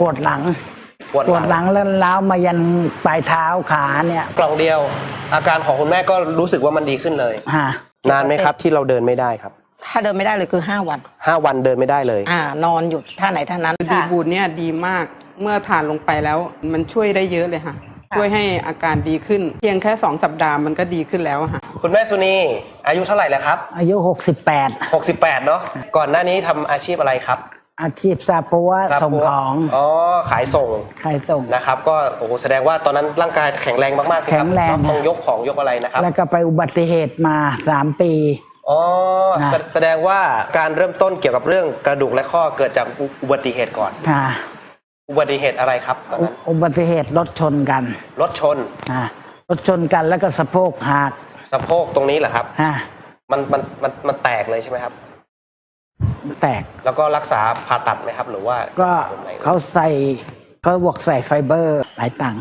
ปวดหลังปวดปวดหลังแล้วล้าวมายันปลายเท้าขาเนี่ยกล่องเดียว อาการของคุณแม่ก็รู้สึกว่ามันดีขึ้นเลย ฮะนานไหมครับที่เราเดินไม่ได้ครับถ้าเดินไม่ได้เลยคือ5วัน ห้าวันเดินไม่ได้เลย อ่านอนอยู่ท่าไหนท่านั้น ดีบูดเนี่ยดีมากเมื่อทานลงไปแล้ว มันช่วยได้เยอะเลยค่ะ ช่วยให้อาการดีขึ้น เพียงแค่สองสัปดาห์มันก็ดีขึ้นแล้วอะค่ะ คุณแม่สุนีอายุเท่าไหร่แล้วครับอายุ 68 68 เนาะก่อนหน้านี้ทำอาชีพอะไรครับ อาชีพซาปัวครับส่งของอ๋อขายส่งใครส่งนะครับ ก็โอ้โหแสดงว่าตอนนั้นร่างกายแข็งแรงมากๆสิครัแข็งแรงต้องยกของยกอะไรนะครับ แล้วก็ไปอุบัติเหตุมา3ปีอ๋อนะแสแสดงว่าการเริ่มต้นเกี่ยวกับเรื่องกระดูกและข้อเกิดจากอุอุบัติเหตุก่อนค่ะอุบัติเหตุอะไรครับตอนอุนั้นอุบัติเหตุรถชนกันรถชนอ่ารถชนกันแล้วก็สะโพกหักสะโพกตรงนี้เหรอครับอ่ามันมันมันมันแตกเลยใช่ไหมครับ แตก แล้วก็รักษาผ่าตัดไหมครับ หรือว่าก็รัษแบบไหนเขาใส่เขาบอกใส่ไฟเบอร์หลายตังค์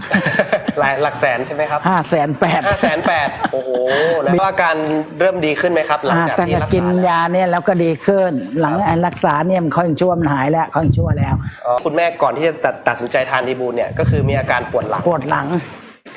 หลายหลักแสนใช่ไหมครับห้าแสนแปดห้าแสนแปดโอ้โห แล้วอาการเริ่มดีขึ้นไหมครับ หลังจากตั้งที่แต่รักกินษาแล้วยาเนี่ยแล้วก็ดีขึ้น หลังไอ้รักษาเนี่ยมันค่อยชั่วมันหายแล้วค่อยชั่วแล้วอ๋อคุณแม่ก่อนที่จะตัดตัดสินใจทานดีบูลเนี่ยก็คือมีอาการปวดหลัง ปวดหลัง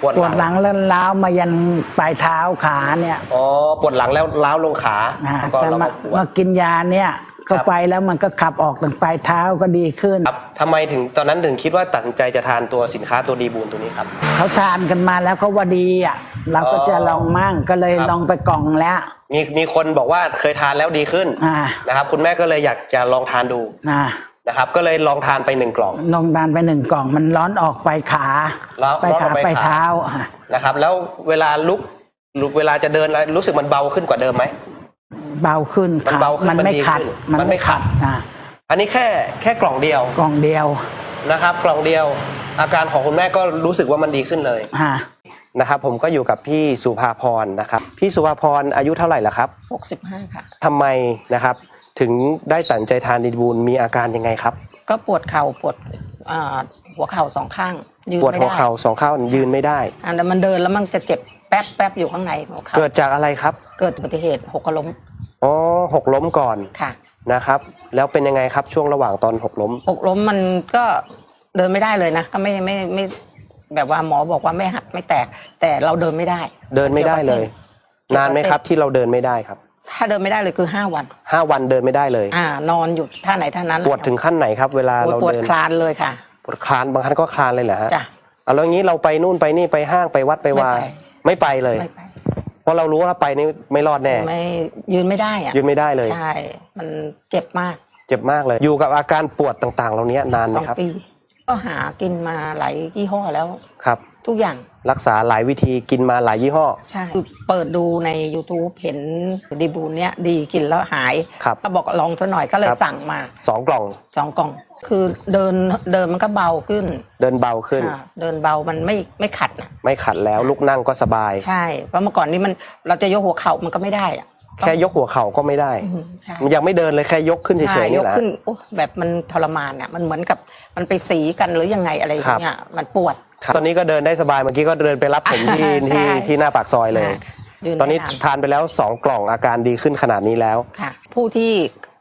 ปวดปวดหลังแล้วล้าวมายันปลายเท้าขาเนี่ยอ๋อปวดหลังแล้วล้าวลงขานะแล้วก็แต่เรามาก็ปวดมากินยาเนี่ย เข้าไปแล้วมันก็ขับออกทางปลายเท้าก็ดีขึ้น ครับทำไมถึงตอนนั้นถึงคิดว่าตัดสินใจจะทานตัวสินค้าตัวดีบูลตัวนี้ครับ เขาทานกันมาแล้วเขาว่าดีอะเราก็จะลองมั่งก็เลยครับ ลองไปกล่องแล้ว มีมีคนบอกว่าเคยทานแล้วดีขึ้นอ่า นะครับ คุณแม่ก็เลยอยากจะลองทานดูนะนะครับ ก็เลยลองทานไปหนึ่งกล่องลองทานไปหนึ่งกล่องมันร้อนออกไปขาร้อนไปร้อนอขาอกไปไปขา เท้าอะนะครับ แล้วเวลาลุกลุกเวลาจะเดินแล้วรู้สึกมันเบาขึ้นกว่าเดิมไหม เบาขึ้นมันขาเบาขึ้นมันมันไม่ดีขัดขึ้นมันมันไม่ไม่ขัดขัดอะอันนี้แค่แค่กล่องเดียวกล่องเดียวนะครับ กล่องเดียว อาการของคุณแม่ก็รู้สึกว่ามันดีขึ้นเลยฮะนะครับ ผมก็อยู่กับพี่สุภาพรนะครับ พี่สุภาพรอายุเท่าไหร่แล้วครับ65 ค่ะ ทำไมนะครับ ถึงได้ตัดสินใจทานดีบูลมีอาการยังไงครับ ก็ปวดเข่าปวดอ่าหัวเข่าสองข้างยืนปวดไม่หัวได้เข่าสองข้างยืนไม่ได้ อ่าแต่มันเดินแล้วมันจะเจ็บแป๊บแป๊บอยู่ข้างในหัวเข่าเกิดจากอะไรครับ เกิดอุบัติเหตุหกล้ม อ๋อหกล้มก่อนค่ะนะครับ แล้วเป็นยังไงครับช่วงระหว่างตอนหกล้ม หกล้มมันก็เดินไม่ได้เลยนะก็ไม่ไม่ไม่แบบว่าหมอบอกว่าไม่หักไม่แตก แต่เราเดินไม่ได้ เดินไม่ได้เลย นานไหมครับที่เราเดินไม่ได้ครับ ถ้าเดินไม่ได้เลยคือ5วันห้าวันเดินไม่ได้เลย อ่านอนอยู่ท่าไหนท่านั้นปวดถึงขั้นไหนครับ เวลาปวดเราปวดเดินคลานเลยค่ะปวดคลานบางครั้งก็คลานเลยเหรอฮะจ้ะเอาแล้วงี้เราไปนู่นไปนี่ไปห้างไปวัดไปวาไม่ไปไม่ไปเลยไม่ไป เพราะเรารู้ว่าถ้าไปนี่ไม่รอดแน่ ไม่ยืนไม่ได้อะยืนไม่ได้เลย ใช่ มันเจ็บมากเจ็บมากเลย อยู่กับอาการปวดต่างๆ เหล่านี้นานไหสมองครับ ปี ก็หากินมาหลายยี่ห้อแล้ว ครับ ทุกอย่างรักษาหลายวิธีกินมาหลายยี่ห้อ ใช่คือเปิดดูใน YouTube เห็นดีบูนเนี้ยดีกินแล้วหายครับก็บอกลองซะหน่อยก็เลยครับ สั่งมาสองกล่องสองกล่อง คือเดินเดินมันก็เบาขึ้นเดินเบาขึ้น อ่าเดินเบามันไม่ไม่ขัดนะไม่ขัดแล้วลุกนั่งก็สบาย ใช่ เพราะเมื่อก่อนนี้มันเราจะยกหัวเข่ามันก็ไม่ได้อะแค่ยกหัวเข่าก็ไม่ได้ อืมใช่ มันยังไม่เดินเลยแค่ยกขึ้นเฉใช่ยๆยนี่กแหละ ขึ้นโอ้แบบมันทรมานอะมันเหมือนกับมันไปสีกันหรือยังไงอะไรอย่างเงี้ยมันปวดครับ ตอนนี้ก็เดินได้สบายเมื่อกี้ก็เดินไปรับผมที่ใช่ ที่ที่หน้าปากซอยเลยอะยืตอนนี้ไม่าทานไปแล้วสองกล่องอาการดีขึ้นขนาดนี้แล้ว ค่ะ ผู้ที่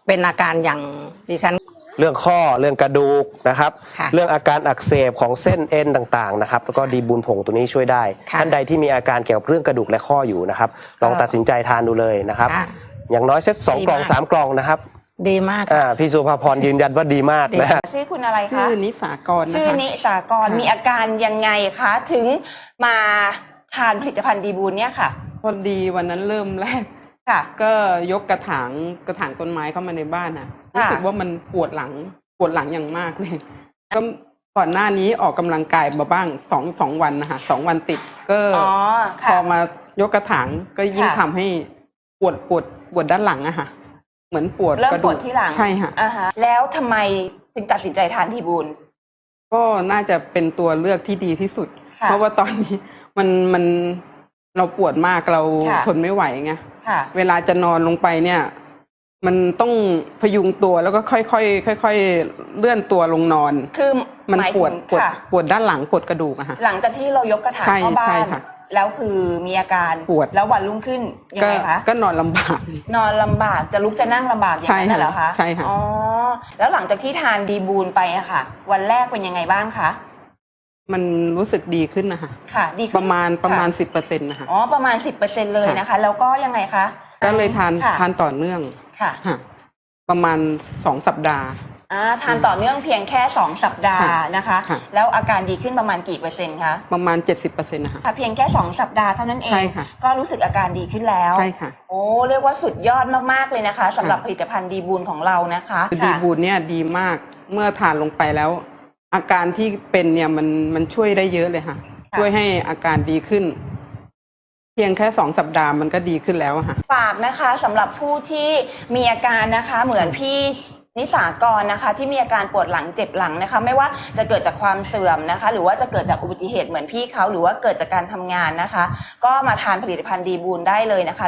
เป็นอาการอย่างดิฉัน เรื่องข้อเรื่องกระดูกนะครับ ค่ะเรื่องอาการอักเสบของเส้นเอ็นต่างๆนะครับแล้วก็ดีบุญผงตัวนี้ช่วยได้ ค่ะท่านใดที่มีอาการเกี่ยวกับเรื่องกระดูกและข้ออยู่นะครับ ลองตัดสินใจทานดูเลยนะครับ ค่ะ อย่างน้อยเซตสองดีกล่องมาก สามกล่องนะครับ ดีมาก อ่าพี่สุภาพรยืนยันว่าดีมากนะฮะ ชื่อคุณอะไรคะ ชื่อนิสากรนะคะ ชื่อนิสากรค่ะ มีอาการยังไงคะ ถึงมาทานผลิตภัณฑ์ดีบูนเนี่ยค่ะ พอดีวันนั้นเริ่มแรก ค่ะ ก็ยกกระถางกระถางต้นไม้เข้ามาในบ้านอะรู้สึกว่ามันปวดหลังปวดหลังอย่างมากเลยก็ก่อนหน้านี้ออกกำลังกายมาบ้างสองสองวันนะคะสองวันติดก็อ๋อ พค่ะ อมายกกระถางก็ยิ่งค่ะ ทำให้ปวดปวดปวดด้านหลังอะค่ะ เหมือนปวดเริ่มกระปดูวกดที่หลังใช่ค่ะอ่าฮะแล้วทำไมถึงตัดสินใจทานดีบูนก็น่าจะเป็นตัวเลือกที่ดีที่สุด ค่ะเพราะว่าตอนนี้มันมันเราปวดมากเราค่ะ ทนไม่ไหวไงค่ะ เวลาจะนอนลงไปเนี่ย มันต้องพยุงตัวแล้วก็ค่อยๆค่อยๆเลื่อนตัวลงนอน คือมันหมายปวถึดงปวดค่ะ ปวดด้านหลังปวดกระดูกอะค่ะ หลังจากที่เรายกกระถางใช่เข้าบ้าใช่นค่ะ แล้วคือมีอาการปวด แล้ววันรุ่งขึ้นยังก็ไงคะ ก็นอนลำบาก นอนลำบากจะลุกจะนั่งลำบากอย่างนั้นใช่ค่ะน่ะเหรอคะใช่ค่ะ อ๋อแล้วหลังจากที่ทานดีบูนไปอะค่ะ วันแรกเป็นยังไงบ้างคะมันรู้สึกดีขึ้นนะคะ ค่ะ ดีขึ้นประมาณประมาณค่สิบเปอร์เซ็นต์นะคะ อ๋อประมาณ10%เลยนะคะ แล้วก็ยังไงคะก็เลยทานค่ะทานต่อเนื่องค่ะ ค่ะประมาณสองสัปดาห์ อ่าทานต่อเนื่องเพียงแค่ 2 สัปดาห์ค่ะนะคะ ค่ะ แล้วอาการดีขึ้นประมาณกี่เปอร์เซ็นต์คะประมาณเจ็ดสิบเปอร์เซ็นต์นะคะ ค่ะเพียงแค่ 2 สัปดาห์เท่านั้นเอใช่ง ค่ะ ก็รู้สึกอาการดีขึ้นแล้ว ใช่ค่ะ โอ้เรียกว่าสุดยอดมากๆเลยนะคะสำหรับค่ะผลิตภัณฑ์ดีบูนของเรานะคะคือดีค่ะ บูนเนี่ยดีมากเมื่อทานลงไปแล้ว อาการที่เป็นเนี่ยมันมันช่วยได้เยอะเลยค่ะ ค่ะ ช่วยให้อาการดีขึ้น เพียงแค่สองสัปดาห์มันก็ดีขึ้นแล้วอะค่ะ ฝากนะคะสำหรับผู้ที่มีอาการนะคะเหมือนพี่ นิสากรนะคะที่มีอาการปวดหลังเจ็บหลังนะคะ ไม่ว่าจะเกิดจากความเสื่อมนะคะ หรือว่าจะเกิดจากอุบัติเหตุเหมือนพี่เขาหรือว่าเกิดจากการทำงานนะคะ ก็มาทานผลิตภัณฑ์ดีบูนได้เลยนะคะ